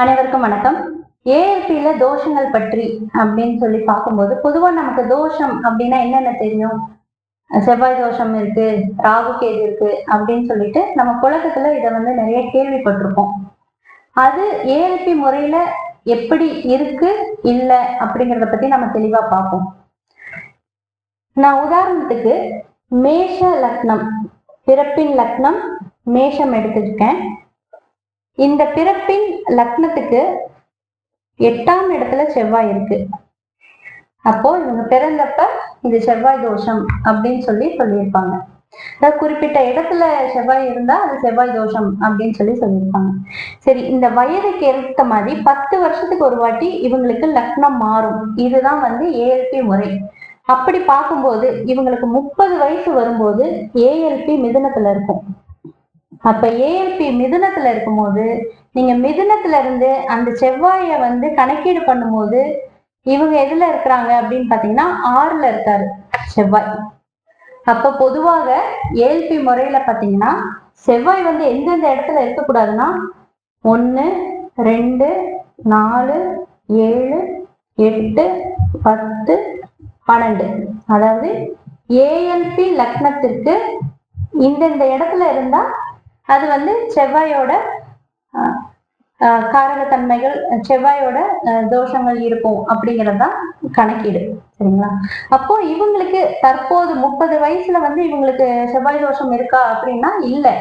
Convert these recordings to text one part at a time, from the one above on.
அனைவருக்கும் வணக்கம். ஏஎல்பியில தோஷங்கள் பற்றி அப்படின்னு சொல்லி பார்க்கும்போது பொதுவா நமக்கு தோஷம் அப்படின்னா என்னென்ன தெரியும்? செவ்வாய் தோஷம் இருக்கு ராகு கேது இருக்கு அப்படின்னு சொல்லிட்டு நம்ம புழக்கத்துல இதை வந்து நிறைய கேள்விப்பட்டிருப்போம். அது ஏஎல்பி முறையில எப்படி இருக்கு இல்ல அப்படிங்கிறத பத்தி நம்ம தெளிவா பார்ப்போம். நான் உதாரணத்துக்கு மேஷ லக்னம் பிறப்பின் லக்னம் மேஷம் எடுத்துருக்கேன். இந்த பிறப்பின் லக்னத்துக்கு எட்டாம் இடத்துல செவ்வாய் இருக்கு. அப்போ இவங்க பிறந்தப்ப இது செவ்வாய் தோஷம் அப்படின்னு சொல்லி சொல்லியிருப்பாங்க. அதாவது குறிப்பிட்ட இடத்துல செவ்வாய் இருந்தா அது செவ்வாய் தோஷம் அப்படின்னு சொல்லி சொல்லியிருப்பாங்க. சரி இந்த வயதுக்கு ஏற்ற மாதிரி பத்து வருஷத்துக்கு ஒரு வாட்டி இவங்களுக்கு லக்னம் மாறும். இதுதான் வந்து ஏஎல்பி முறை. அப்படி பார்க்கும்போது இவங்களுக்கு முப்பது வயசு வரும்போது ஏஎல்பி மிதனத்துல இருக்கும். அப்ப ஏஎல்பி மிதுனத்துல இருக்கும்போது நீங்க மிதுனத்துல இருந்து அந்த செவ்வாயை வந்து கணக்கீடு பண்ணும்போது இவங்க எதுல இருக்கிறாங்க அப்படின்னு பாத்தீங்கன்னா ஆறுல இருக்காரு செவ்வாய். அப்ப பொதுவாக ஏஎல்பி முறையில பாத்தீங்கன்னா செவ்வாய் வந்து எந்தெந்த இடத்துல இருக்கக்கூடாதுன்னா ஒன்னு ரெண்டு நாலு ஏழு எட்டு பத்து பன்னெண்டு. அதாவது ஏஎல்பி லக்னத்திற்கு இந்தந்த இடத்துல இருந்தா அது வந்து செவ்வாயோட காரகத்தன்மைகள் செவ்வாயோட தோஷங்கள் இருக்கும் அப்படிங்கிறது தான் கணக்கீடு. சரிங்களா? அப்போ இவங்களுக்கு தற்போது முப்பது வயசுல வந்து இவங்களுக்கு செவ்வாய் தோஷம் இருக்கா அப்படின்னா இல்லை.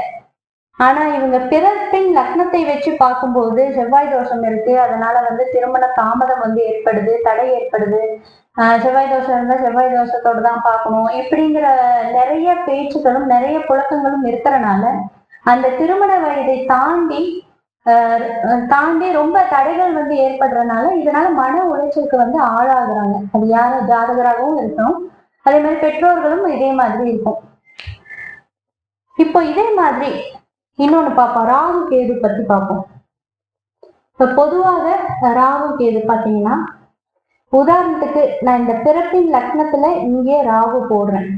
ஆனா இவங்க பிறப்பின் லக்னத்தை வச்சு பார்க்கும்போது செவ்வாய் தோஷம் இருக்கு. அதனால வந்து திருமண தாமதம் வந்து ஏற்படுது தடை ஏற்படுது. செவ்வாய் தோஷம் இருந்தா செவ்வாய் தோஷத்தோட தான் பார்க்கணும். இப்படிங்கிற நிறைய பேச்சுக்களும் நிறைய புழக்கங்களும் இருக்கிறனால அந்த திருமண வயதை தாண்டி அஹ் தாண்டி ரொம்ப தடைகள் வந்து ஏற்படுறதுனால இதனால மன உளைச்சலுக்கு வந்து ஆளாகுறாங்க. அது யார் ஜாதகராகவும் இருக்கும் அதே மாதிரி பெற்றோர்களும் இதே மாதிரி இருக்கும். இப்போ இதே மாதிரி இன்னொன்னு பார்ப்போம். ராகு கேது பத்தி பார்ப்போம். இப்ப பொதுவாக ராகு கேது பாத்தீங்கன்னா உதாரணத்துக்கு நான் இந்த பிறப்பின் லக்னத்துல இங்கே ராகு போடுறேன்.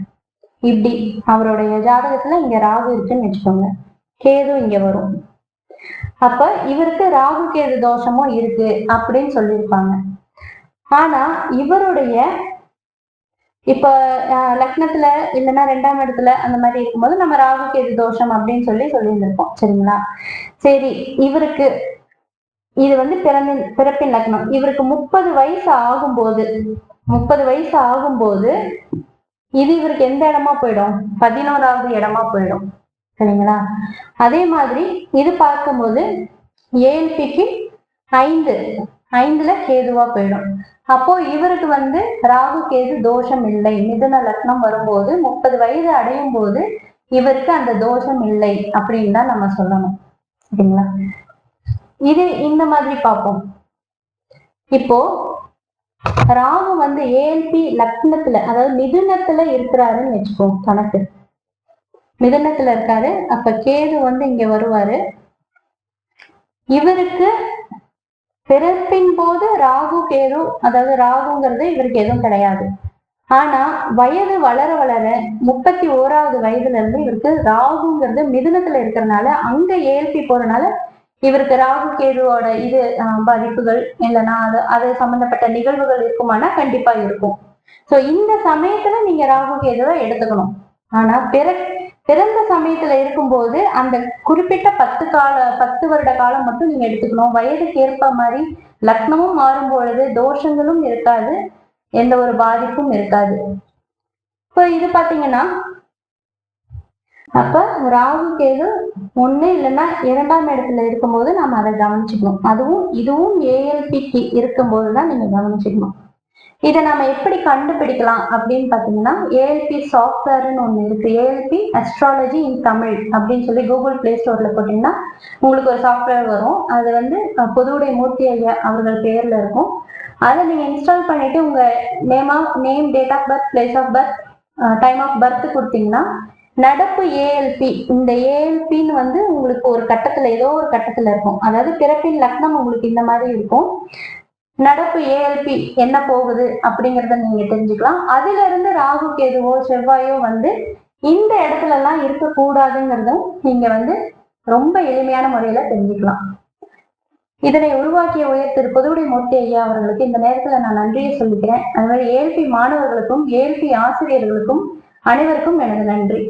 இப்படி அவருடைய ஜாதகத்துல இங்க ராகு இருக்குன்னு வச்சுக்கோங்க. கேது இங்க வரும். அப்ப இவருக்கு ராகு கேது தோஷமும் இருக்கு அப்படின்னு சொல்லியிருப்பாங்க. ஆனா இவருடைய இப்ப லக்னத்துல இல்லைன்னா ரெண்டாம் இடத்துல அந்த மாதிரி இருக்கும்போது நம்ம ராகு கேது தோஷம் அப்படின்னு சொல்லி சொல்லியிருந்திருப்போம். சரிங்களா? சரி இவருக்கு இது வந்து பிறமின் பிறப்பின் லக்னம். இவருக்கு முப்பது வயசு ஆகும்போது முப்பது வயசு ஆகும்போது இது இவருக்கு எந்த இடமா போயிடும்? பதினோராவது இடமா போயிடும். சரிங்களா? அதே மாதிரி இது பார்க்கும்போது ஏஎல்பிக்கு ஐந்து ஐந்துல கேதுவா போயிடும். அப்போ இவருக்கு வந்து ராகு கேது தோஷம் இல்லை. மிதுன லக்னம் வரும்போது முப்பது வயது அடையும் போது இவருக்கு அந்த தோஷம் இல்லை அப்படின்னு தான் நம்ம சொல்லணும். சரிங்களா? இது இந்த மாதிரி பார்ப்போம். இப்போ ராகு வந்து ஏஎல்பி லக்னத்துல அதாவது மிதுனத்துல இருக்கிறாருன்னு வச்சுக்கோம் கணக்கு. மிதனத்துல இருக்காரு. அப்ப கேது வந்து இங்க வருவாரு. இவருக்கு பிறப்பின் போது ராகு கேது அதாவது ராகுங்கிறது இவருக்கு எதுவும் கிடையாது. ஆனா வயது வளர வளர முப்பத்தி ஓராவது வயதுல இருந்து இவருக்கு ராகுங்கிறது மிதுனத்துல இருக்கிறனால அங்க ஏல்பி போறனால இவருக்கு ராகு கேதுவோட இது ஆஹ், பாதிப்புகள் இல்லைன்னா அது அது சம்பந்தப்பட்ட நிகழ்வுகள் இருக்குமானா கண்டிப்பா இருக்கும். சோ இந்த சமயத்துல நீங்க ராகு கேதுவை எடுத்துக்கணும். ஆனா பிற பிறந்த சமயத்துல இருக்கும்போது அந்த குறிப்பிட்ட பத்து கால பத்து வருட காலம் மட்டும் நீங்க எடுத்துக்கணும். வயதுக்கு ஏற்ப மாதிரி லக்னமும் மாறும் பொழுது தோஷங்களும் இருக்காது. எந்த ஒரு பாதிப்பும் இருக்காது. இப்போ இது பாத்தீங்கன்னா அப்ப ராகு கேது ஒண்ணு இல்லைன்னா இரண்டாம் இடத்துல இருக்கும்போது நாம அதை கவனிச்சுக்கணும். அதுவும் இதுவும் ஏஎல்பிக்கு இருக்கும்போது தான் நீங்க கவனிச்சுக்கணும். இதை நம்ம எப்படி கண்டுபிடிக்கலாம் அப்படின்னு பாத்தீங்கன்னா ஏஎல்பி சாஃப்ட்வேர்னு ஒண்ணு இருக்கு. ஏஎல்பி அஸ்ட்ராலஜி இன் தமிழ் அப்படின்னு சொல்லி கூகுள் பிளே ஸ்டோர்ல போட்டீங்கன்னா உங்களுக்கு ஒரு சாஃப்ட்வேர் வரும். அது வந்து பொதுவுடைய மூர்த்தி ஐயா அவர்கள் பேர்ல இருக்கும். அதை நீங்க இன்ஸ்டால் பண்ணிட்டு உங்க name of name date of birth place of birth time of birth கொடுத்தீங்கன்னா நடப்பு ஏஎல்பி இந்த ஏஎல்பின்னு வந்து உங்களுக்கு ஒரு கட்டத்துல ஏதோ ஒரு கட்டத்துல இருக்கும். அதாவது பிறப்பின் லக்னம் உங்களுக்கு இந்த மாதிரி இருக்கும். நடப்பு ஏஎல்பி என்ன போகுது அப்படிங்கறத நீங்க தெரிஞ்சுக்கலாம். அதுல இருந்து ராகு கேதுவோ செவ்வாயோ வந்து இந்த இடத்துல எல்லாம் இருக்கக்கூடாதுங்கிறதும் நீங்க வந்து ரொம்ப எளிமையான முறையில தெரிஞ்சுக்கலாம். இதனை உருவாக்கிய உயர்த்திரு திரு பொதுவுடை மூர்த்தி ஐயா அவர்களுக்கு இந்த நேரத்துல நான் நன்றியை சொல்லிக்கிறேன். அது மாதிரி ஏஎல்பி மாணவர்களுக்கும் ஏஎல்பி ஆசிரியர்களுக்கும் அனைவருக்கும் எனது நன்றி.